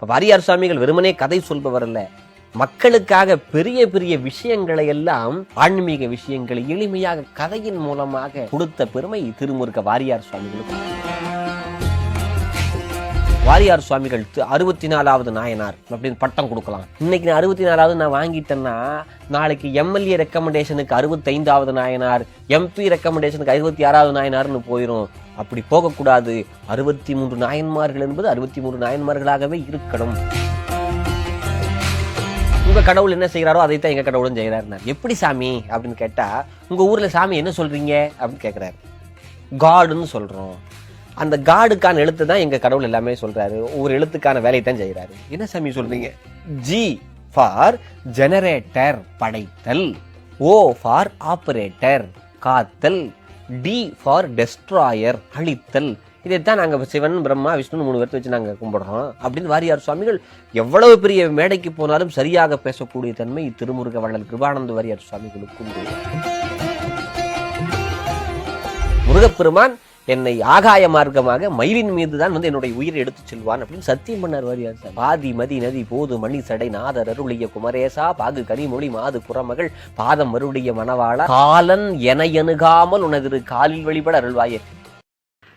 இப்போ வாரியார் சுவாமிகள் வெறுமனே கதை சொல்பவர் அல்ல. மக்களுக்காக பெரிய பெரிய விஷயங்களை எல்லாம் ஆன்மீக விஷயங்களை எளிமையாக கதையின் மூலமாக கொடுத்த பெருமை திருமுருக வாரியார் சுவாமிகளுக்கு. வாரியார் சுவாமிகள் அறுபத்தி நாலாவது நாயனார் அப்படின்னு பட்டம் கொடுக்கலாம். இன்னைக்கு நான் அறுபத்தி நாலாவது நான் வாங்கிட்டேன்னா நாளைக்கு எம்எல்ஏ ரெக்கமெண்டேஷனுக்கு அறுபத்தைந்தாவது நாயனார் எம்பி ரெக்கமெண்டேஷனுக்கு அறுபத்தி ஆறாவது நாயனார்னு போயிடும் அப்படி போகக்கூடாது. அறுபத்தி மூன்று நாயன்மார்கள் என்பது அறுபத்தி மூன்று நாயன்மார்களாகவே இருக்கணும். உங்க கடவுள் என்ன செய்யறாரோ அதை தான் எங்க கடவுளும் செய்யறாரு எப்படி சாமி? அப்படின்னு கேட்டா உங்க ஊர்ல சாமி என்ன சொல்றீங்க? அப்படின்னு கேக்குறாரு. காடுன்னு சொல்றோம். அந்த காடுக்கான எழுத்து தான் எங்கள் கடவுள் எல்லாமே சொல்கிறாரு ஒவ்வொரு எழுத்துக்கான வேலையை தான் செய்கிறாரு என்ன சாமி சொல்கிறீங்க ஜி ஃபார் ஜெனரேட்டர் படைத்தல். ஓ ஃபார் ஆப்ரேட்டர் காத்தல். டி ஃபார் டெஸ்ட்ராயர் அழித்தல். இதைத்தான் நாங்கள் சிவன் பிரம்மா விஷ்ணு மூணு பேர்த்து வச்சு நாங்கள் கும்பிடுறோம். அப்படின்னு வாரியார் சுவாமிகள் எவ்வளவு பெரிய மேடைக்கு போனாலும் சரியாக பேசக்கூடிய தன்மை திருமுருக வள்ளல் கிருபானந்த வாரியார் சுவாமிகளுக்கு முருகப்பெருமான் என்னை ஆகாய மார்க்கமாக மயிலின் மீது தான் வந்து என்னுடைய உயிரை எடுத்துச் செல்வான் அப்படின்னு சத்தியம் பண்ணார் வாரியார் சார். பாதி மதி நதி போது மணி சடை நாதர் அருளிய குமரேசா பாகு கனிமொழி மாது குரமகள் பாதம் மருடைய மணவாளா காலன் என எணுகாமல் உனது காலில் வழிபட அருள்வாயே.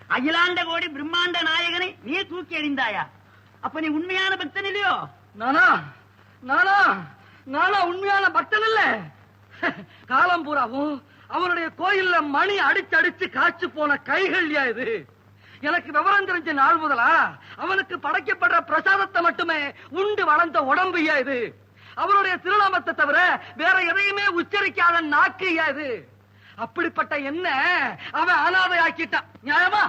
அகிலாண்ட கோடி பிரம்மாண்ட நாயகனை நீ தூக்கி எறிந்தாயா? அப்ப நீ உண்மையான பக்தன் இல்லையோ? நானா? நானா? நானா உண்மையான பக்தன் இல்ல காலம் பூராவும் அவனுடைய கோயில்ல மணி அடிச்சு அடிச்சு காய்ச்சி போன கைகள்யா இது? எனக்கு விவரம் தெரிஞ்ச நாள் முதலா அவனுக்கு படைக்கப்படுற பிரசாதத்தை மட்டுமே உண்டு வளர்ந்த உடம்புயா இது? அவனுடைய திருநாமத்தை தவிர வேற எதையுமே உச்சரிக்காத நாக்குயா இது? அப்படிப்பட்ட என்ன அவன் அனாதை ஆக்கிட்டான் நியாயமா?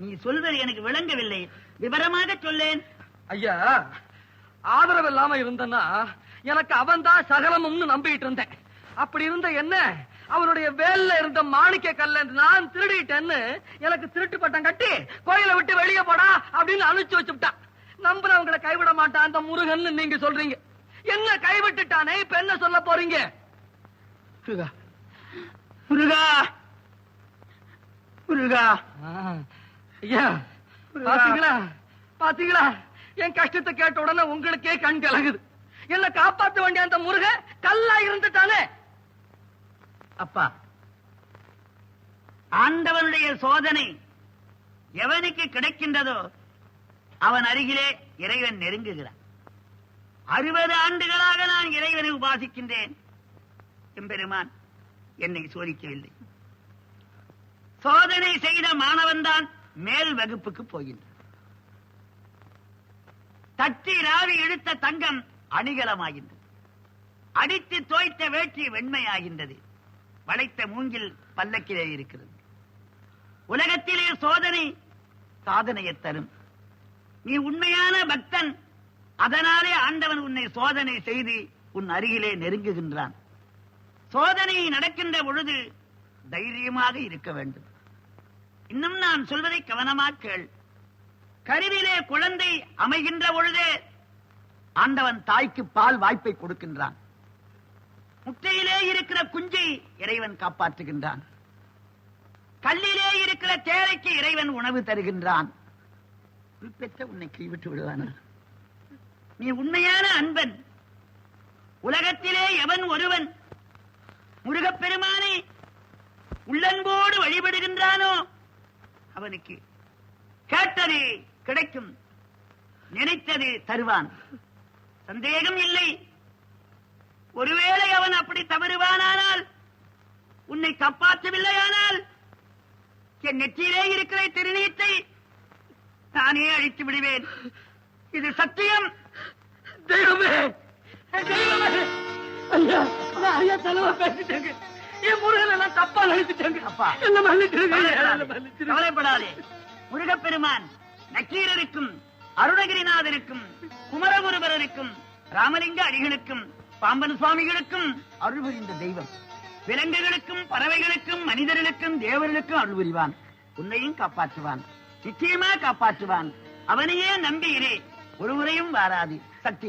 நீ சொல்வது எனக்கு விளங்கவில்லை. விவரமாக சொல்லேன். ஐயா ஆதரவு இல்லாம இருந்தனா எனக்கு அவன் தான் சகலமும்னு நம்பிட்டு இருந்தேன். அப்படி இருந்த என்ன? அவனுடைய வேல்ல இருந்த மாணிக்க கல்ல நான் திருடிட்டேன்னு எனக்கு திருட்டு பட்டம் கட்டி கோயிலை விட்டு வெளியே போடா அப்படின்னு அனுப்பிச்சு வச்சுட்டான் நம்புறவங்களை கைவிட மாட்டான் அந்த முருகன் நீங்க சொல்றீங்க. என்ன கைவிட்டுட்டானே இப்ப என்ன சொல்ல போறீங்க? முருகா. முருகா. முருகா. ஐயா பாத்தீங்களா? பாத்தீங்களா? என் கஷ்டத்தை கேட்ட உடனே உங்களுக்கே கண் கலங்குது. என்ன காப்பாத்த வேண்டிய அந்த முருக கல்லா இருந்துட்டானே. அப்பா. ஆண்டவனுடைய சோதனை எவனுக்கு கிடைக்கின்றதோ அவன் அருகிலே இறைவன் நெருங்குகிறான். அறுபது ஆண்டுகளாக நான் இறைவனை உபாசிக்கின்றேன். எம்பெருமான் என்னை சோதிக்கவில்லை. சோதனை செய்த மாணவன் தான் மேல் வகுப்புக்கு போகின்றான். தட்டி ராவி இழுத்த தங்கம் அணிகலமாகின்றது. அடித்து தோய்த்த வேட்டி வெண்மையாகின்றது. வளைத்த மூங்கில் பல்லக்கிலே இருக்கிறது. உலகத்திலே சோதனை சாதனையை தரும். நீ உண்மையான பக்தன் அதனாலே ஆண்டவன் உன்னை சோதனை செய்து உன் அருகிலே நெருங்குகின்றான். சோதனை நடக்கின்ற பொழுது தைரியமாக இருக்க வேண்டும். இன்னும் நான் சொல்வதை கவனமாக கேள். கருவிலே குழந்தை அமைகின்ற பொழுதே ஆண்டவன் தாய்க்கு பால் வாய்ப்பை கொடுக்கின்றான். முட்டையிலே இருக்கிற குஞ்சை இறைவன் காப்பாற்றுகின்றான். கல்லிலே இருக்கிற தேரைக்கு இறைவன் உணவு தருகின்றான். உள் பெற்ற உன்னை கைவிட்டு விடுவானா? நீ உண்மையான அன்பன். உலகத்திலே எவன் ஒருவன் முருகப்பெருமானை உள்ளன்போடு வழிபடுகின்றானோ அவனுக்கு கேட்டது கிடைக்கும் நினைத்தது தருவான். சந்தேகம் இல்லை. ஒருவேளை அவன் அப்படி தவறுவானானால் உன்னை காப்பாற்றவில்லையானால் என் நெற்றியிலே இருக்கிற திருநீற்றை நானே அழித்து விடுவேன். இது சத்தியம். தெய்வமே தெய்வமே. ஐயா நான் ஐயா தலைவா பேசிட்டேங்க. என் முருகன் எல்லாம் தப்பா நினைச்சிட்டாங்க. அப்பா. என்ன மன்னிச்சிருங்க கவலைப்படாதே. முருகப்பெருமான் நக்கீரருக்கும் அருணகிரிநாதருக்கும் குமரகுருபரருக்கும் ராமலிங்க அடிகளுக்கும் பாம்பன் சுவாமிகளுக்கும் அருள் புரிந்த தெய்வம். விலங்குகளுக்கும் பறவைகளுக்கும் மனிதர்களுக்கும் தேவர்களுக்கும் அருள் புரிவான். உன்னையும் காப்பாற்றுவான். நிச்சயமா காப்பாற்றுவான். அவனையே நம்பி இரு. ஒரு வாராது. சக்தி